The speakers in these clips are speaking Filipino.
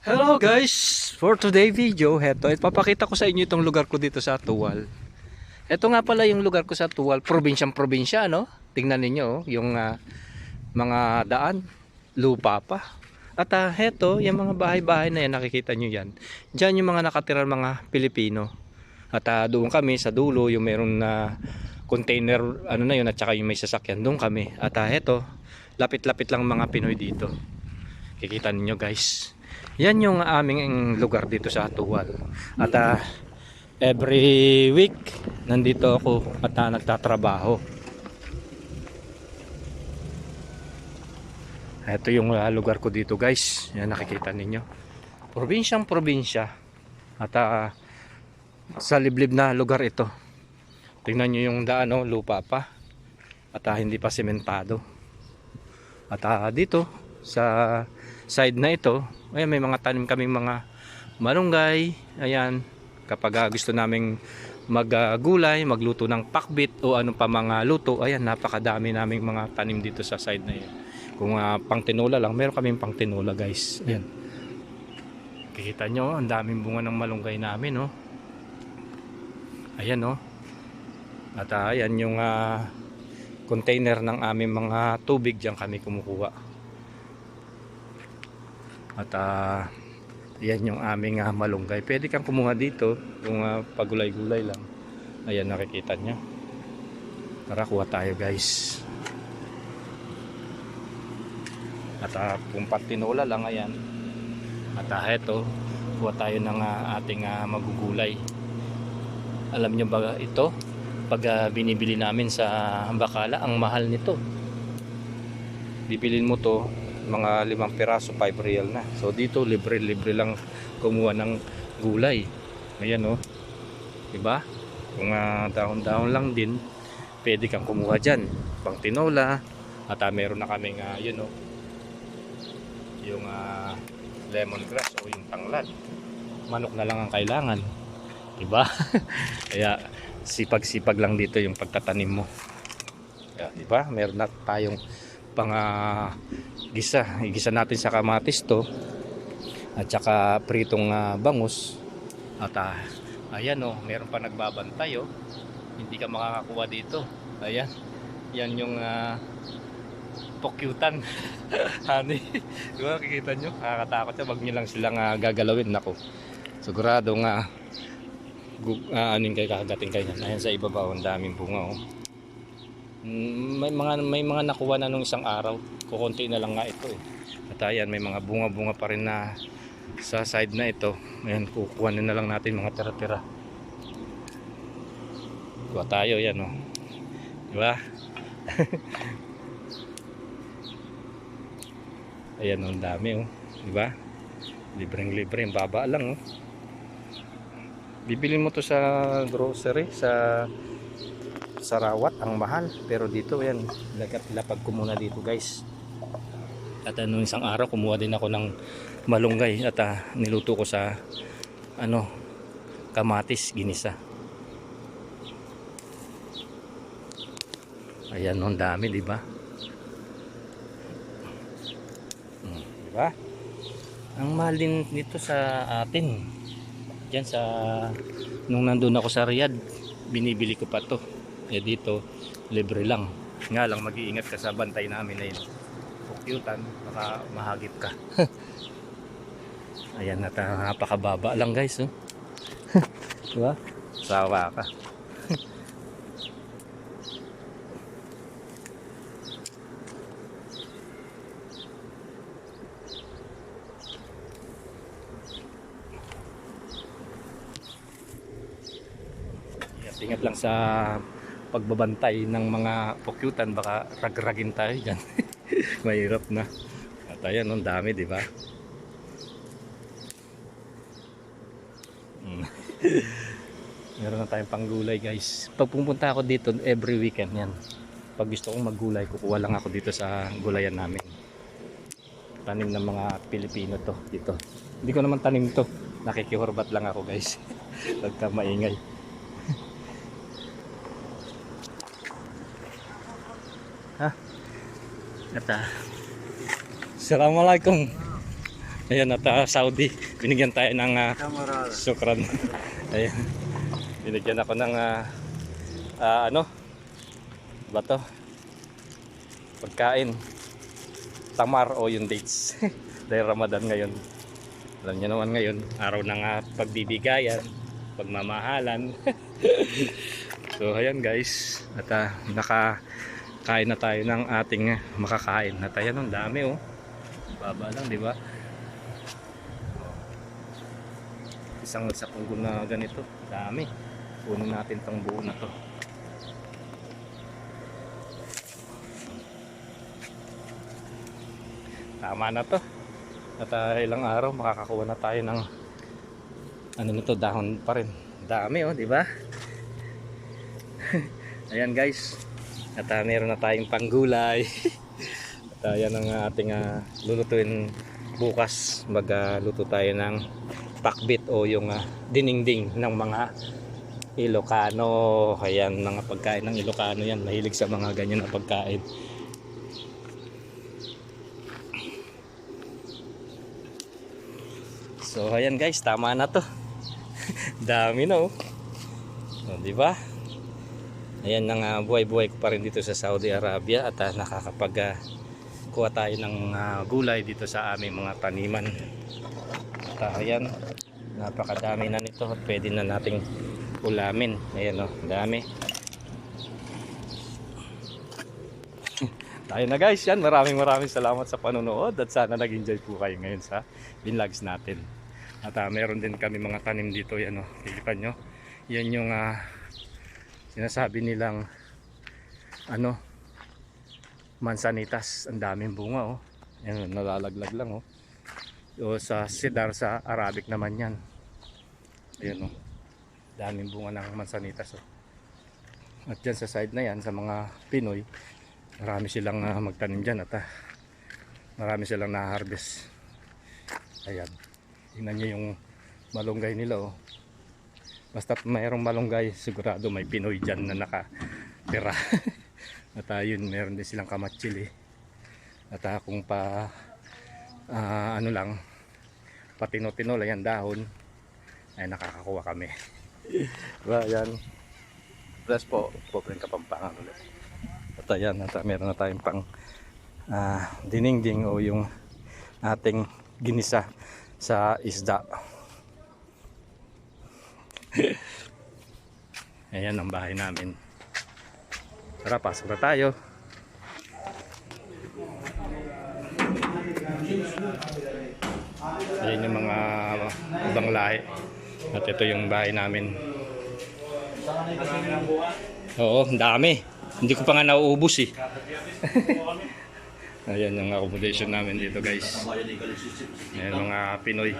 Hello guys! For today video, heto, ipapakita ko sa inyo itong lugar ko dito sa Tuwal. Ito nga pala yung lugar ko sa Tuwal, probinsyang probinsya, no? Tingnan ninyo, oh, yung ah, mga daan, lupa pa. At ah, heto, yung mga bahay-bahay na yan, nakikita nyo yan. Diyan yung mga nakatira mga Pilipino. At ah, doon kami sa dulo, yung meron na container, ano na yun, at saka yung may sasakyan, doon kami. At ah, heto, lapit-lapit lang mga Pinoy dito. Kikita ninyo guys. Yan yung aming lugar dito sa Tuwal. At ah, every week nandito ako at ah, nagtatrabaho. Ito yung ah, lugar ko dito guys. Yan nakikita ninyo. Probinsyang probinsya. At ah, sa liblib na lugar ito. Tingnan nyo yung daan, oh, lupa pa. At ah, hindi pa sementado. At ah, dito sa side na ito, ayan, may mga tanim kaming mga malunggay. Ayan, kapag ah, gusto naming maggulay, magluto ng pakbit o anong pa mga luto, ayan, napakadami naming mga tanim dito sa side na yan. Kung ah, pang tinola lang, meron kaming pang tinola guys. Ayan. Kikita nyo, ang daming bunga ng malunggay namin, no? Ayan, no? At ah, ayan yung ah, container ng aming mga tubig diyan kami kumukuha. At ah, yan yung aming ah, malunggay. Pwede kang kumuha dito kung ah, pagulay-gulay lang. Ayan nakikita nyo. Tara kuha tayo guys. At ah, kung patinola lang ayan. At ah, eto, kuha tayo ng ah, ating ah, magugulay. Alam nyo ba ito? Pag ah, binibili namin sa Bakala, ang mahal nito. Bibilin mo to mga limang piraso 5 real na. So dito libre libre lang kumuha ng gulay. Ayan oh. Diba? Kung uh, dahon-dahon lang din pwede kang kumuha dyan. Pang tinola at uh, meron na kaming uh, yun oh. Yung uh, lemongrass o yung tanglad. Manok na lang ang kailangan. Diba? Kaya sipag-sipag lang dito yung pagtatanim mo. Kaya, diba? Meron na tayong pang uh, gisa igisa natin sa kamatis to at saka pritong uh, bangus. At uh, ayan oh meron pa nagbabantay oh. Hindi ka makakakuha dito. Ayan. Yan yung uh, pokyutan. Honey. Di ba kikita nyo? Nakakatakot siya. Wag nyo lang silang uh, gagalawin. Nako sigurado nga uh, anin kayo kakagating kayo ayan sa ibaba oh, ang daming bunga oh may mga may mga nakuha na nung isang araw. Kukunti na lang nga ito eh. At ayan may mga bunga-bunga pa rin na sa side na ito. Ayan kukuha na lang natin mga tira-tira. Kuha tayo yan oh. Diba ayan oh, ang dami oh. Diba libreng libre baba lang oh. Bibilin mo to sa grocery sa sarawat ang mahal. Pero dito yan lapag ko muna dito guys. At ano isang araw kumuha din ako ng malunggay at uh, niluto ko sa ano kamatis ginisa. Ayan ang dami di ba? Hmm, di ba? Ang mahal din nito sa atin. Diyan sa nung nandun ako sa Riyadh binibili ko pa to eh dito libre lang. Nga lang mag-iingat ka sa bantay namin na yun. Pukyutan baka mahagip ka. Ayan at uh, napakababa lang guys oh. diba sawa ka. Ingat lang sa pagbabantay ng mga pukyutan baka ragragin tayo dyan. Mahirap na. At ayan ang dami di ba? Mm. meron na tayong panggulay guys. Pag pumunta ako dito every weekend yan. Pag gusto kong maggulay kukuha lang ako dito sa gulayan namin. Tanim ng mga Pilipino to dito. Hindi ko naman tanim to. Nakikihorbat lang ako guys. Pagka maingay At ah, Assalamualaikum. Ayan, at ah, Saudi. Binigyan tayo ng ah, Camarada. sukran. Ayan. Binigyan ako ng ah, ah, ano? Ba to? Pagkain. Tamar o yung dates. Dahil Ramadan ngayon. Alam niyo naman ngayon, araw ng ah, pagbibigayan, pagmamahalan. so ayan guys, at ah, nakakain na tayo ng ating makakain. At ayan, ang dami oh. Baba lang, di ba? Isang sa punggo na ganito, dami. Puno natin tong buo na to. Tama na to. At ah, ilang araw makakakuha na tayo ng ano nito dahon pa rin. Dami oh, di ba? Ayan guys. At ah, meron na tayong panggulay. At ah, yan ang ating ah, lulutuin bukas. Magluto tayo ng pakbit o yung ah, diningding ng mga Ilocano. Ayan, mga pagkain ng Ilocano yan. Mahilig sa mga ganyan na pagkain. So ayan guys, tama na to. Dami na oh. oh di ba? Ayan nang ah, buhay-buhay ko pa rin dito sa Saudi Arabia at ah, nakakapag kuha tayo ng ah, gulay dito sa aming mga taniman. At ah, ayan, napakadami na nito at pwede na nating ulamin. Ayan oh, dami. Tayo na guys, yan. Maraming maraming salamat sa panonood at sana nag-enjoy po kayo ngayon sa binlogs natin. At ah, meron din kami mga tanim dito, yan o, kilipan nyo. Yan yung ah, sinasabi nilang ano, mansanitas. Ang daming bunga oh. Yan, nalalaglag lang oh. O sa sidar sa Arabic naman yan. Ayan oh. Daming bunga ng mansanitas oh. At dyan sa side na yan, sa mga Pinoy, marami silang ah, magtanim dyan at ah, marami silang na-harvest ayan tingnan nyo yung malunggay nila oh basta mayroong malunggay sigurado may Pinoy dyan na nakatira. At ah, yun meron din silang kamatsili. At ah, kung pa ah, ano lang patino-tino lang yan dahon ay nakakakuha kami. Diba yan? Bless po po rin kapampangan ulit. At ayan, at meron na tayong pang ah, diningding o yung ating ginisa sa isda. ayan ang bahay namin. Tara, pasok na tayo. Ayan yung mga ibang lahi. At ito yung bahay namin. Oo, dami. Hindi ko pa nga nauubos eh. Ayan yung accommodation namin dito guys. Ayan mga Pinoy.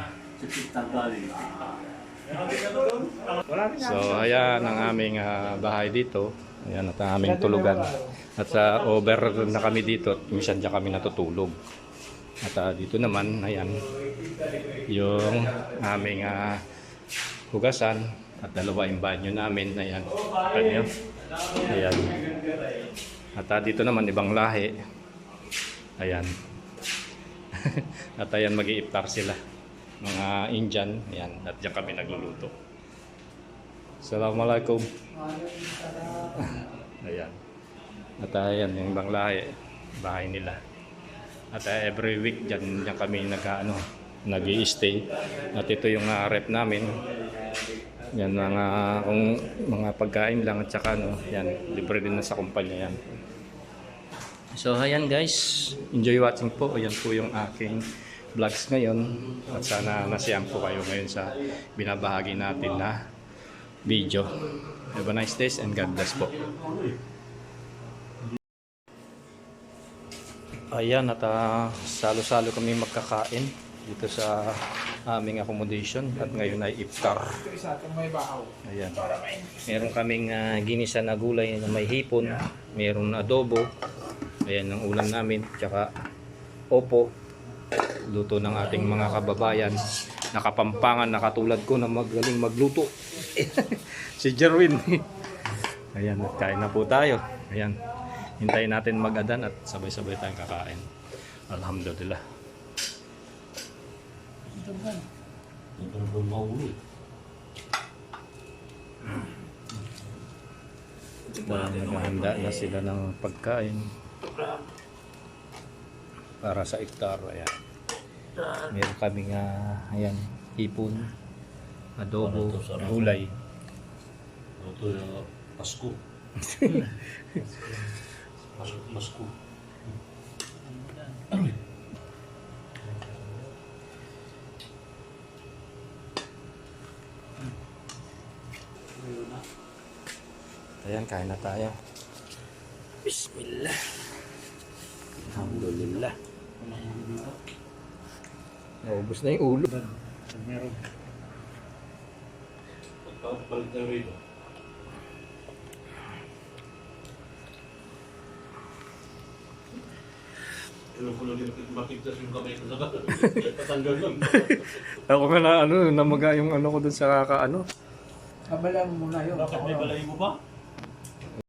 So ayan ang aming ah, bahay dito. Ayan at ang aming tulugan. At sa over na kami dito at minsan dyan kami natutulog. At ah, dito naman, ayan, yung aming ah, hugasan at dalawa yung banyo namin. Ayan, kanyo. Ayan. At ah, dito naman ibang lahi. Ayan. At ayan mag-iiptar sila. Mga Indian. Ayan. At diyan kami nagluluto. Assalamualaikum. Ayan. At ayan yung ibang lahi. Bahay nila. At ah, every week diyan, diyan kami nag ano, nag stay At ito yung ah, rep namin. Yan mga kung mga pagkain lang at saka ano, yan libre din na sa kumpanya yan. So ayan guys, enjoy watching po. Ayan po yung aking vlogs ngayon at sana nasiyang po kayo ngayon sa binabahagi natin na video. Have a nice day and God bless po. Ayan at ah, salo-salo kami magkakain dito sa aming accommodation at ngayon ay iftar. Ayan. Meron kaming ah, ginisa na gulay na may hipon, meron adobo, ayan ang ulam namin, tsaka opo, luto ng ating mga kababayan nakapampangan na katulad ko na magaling magluto. si Jerwin. ayan, at kain na po tayo. Ayan. Hintayin natin mag-adan at sabay-sabay tayong kakain. Alhamdulillah. Mahuli? Naghahanda na sila ng pagkain para sa iktar. Ayan. Meron kami nga, ayan, hipon, adobo, gulay. Ito yung Pasko. Pasko. Pasko. Aroy. Ayan, kain na tayo. Bismillah. Alhamdulillah. Naubos na yung ulo. Meron. Balik tayo rito. Lang. Ako nga na ano, namaga yung ano ko dun sa kaka ano. Kabala mo muna yun. Bakit may balay mo pa?